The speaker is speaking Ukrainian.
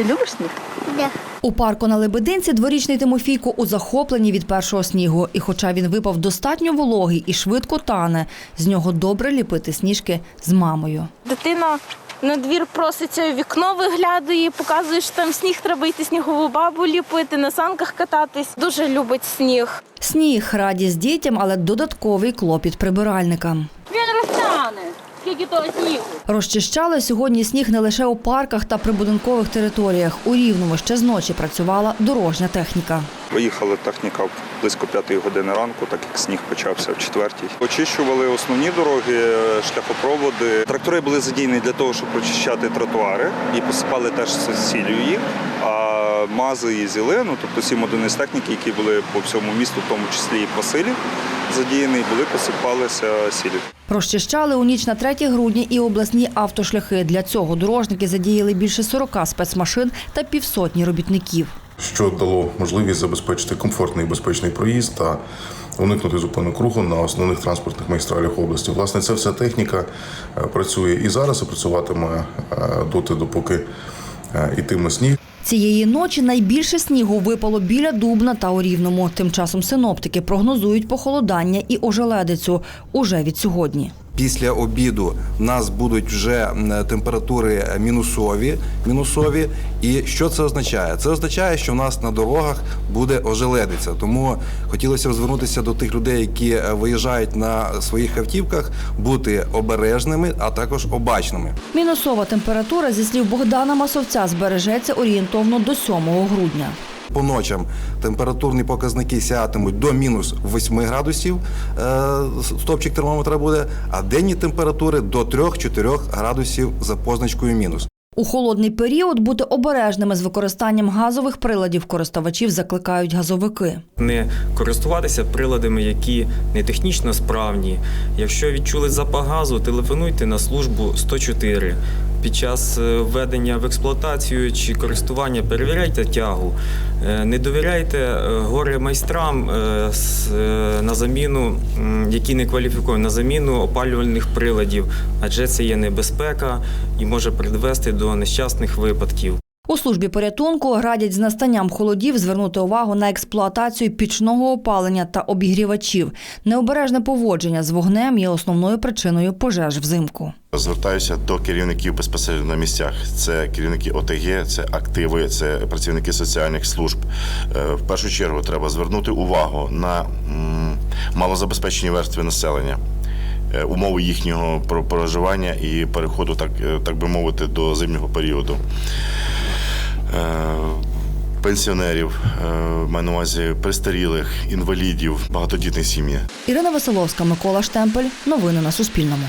Ти любиш сніг? Да. У парку на Лебединці дворічний Тимофійко у захопленні від першого снігу. І хоча він випав достатньо вологий і швидко тане, з нього добре ліпити сніжки з мамою. Дитина на двір проситься, вікно виглядає, показує, що там сніг треба йти снігову бабу ліпити, на санках кататись. Дуже любить сніг. Сніг радість дітям, але додатковий клопіт прибиральникам. Скільки того снігу. Розчищали сьогодні сніг не лише у парках та прибудинкових територіях. У Рівному ще з ночі працювала дорожня техніка. Виїхала техніка близько п'ятої години ранку, так як сніг почався в четвертій. Очищували основні дороги, шляхопроводи. Трактори були задіяні для того, щоб прочищати тротуари і посипали теж сіллю їх. А мази і зіли, ну тобто сім одиниць техніки, які були по всьому місту, в тому числі і по силі задіяні, були посипалися сіллю. Розчищали у ніч на 3 грудня і обласні автошляхи. Для цього дорожники задіяли більше 40 спецмашин та півсотні робітників. що дало можливість забезпечити комфортний і безпечний проїзд та уникнути зупинок руху на основних транспортних магістралях області. Власне, ця вся техніка е, працює і зараз, і працюватиме е, доти, допоки е, йтиме сніг. Цієї ночі найбільше снігу випало біля Дубна та у Рівному. Тим часом синоптики прогнозують похолодання і ожеледицю уже від сьогодні. Після обіду в нас будуть вже температури мінусові, мінусові. І що це означає? Це означає, що в нас на дорогах буде ожеледиця. Тому хотілося звернутися до тих людей, які е, виїжджають на своїх автівках, бути обережними, а також обачними. Мінусова температура, зі слів Богдана Масовця, збережеться орієнтовно до 7 грудня. По ночам температурні показники сягатимуть до мінус 8 градусів, е, стопчик термометра буде, а денні температури до 3-4 градусів за позначкою мінус. У холодний період бути обережними з використанням газових приладів користувачів закликають газовики. не користуватися приладами, які не технічно справні. Якщо відчули запах газу, телефонуйте на службу 104. Під час е, введення в експлуатацію чи користування перевіряйте тягу. Е, Не довіряйте е, горе майстрам на заміну, які не кваліфіковані, на заміну опалювальних приладів, адже це є небезпека і може призвести до нещасних випадків. У службі порятунку радять з настанням холодів звернути увагу на експлуатацію пічного опалення та обігрівачів. Необережне поводження з вогнем є основною причиною пожеж взимку. Звертаюся до керівників безпосередньо на місцях. Це керівники ОТГ, це активи, це працівники соціальних служб. Е, В першу чергу треба звернути увагу на малозабезпечені верстви населення. е, Умови їхнього про- проживання і переходу, так, е, так би мовити, до зимнього періоду. Е, Пенсіонерів, е, маю на увазі престарілих, інвалідів, багатодітних сім'ї. Ірина Василовська, Микола Штемпель. Новини на Суспільному.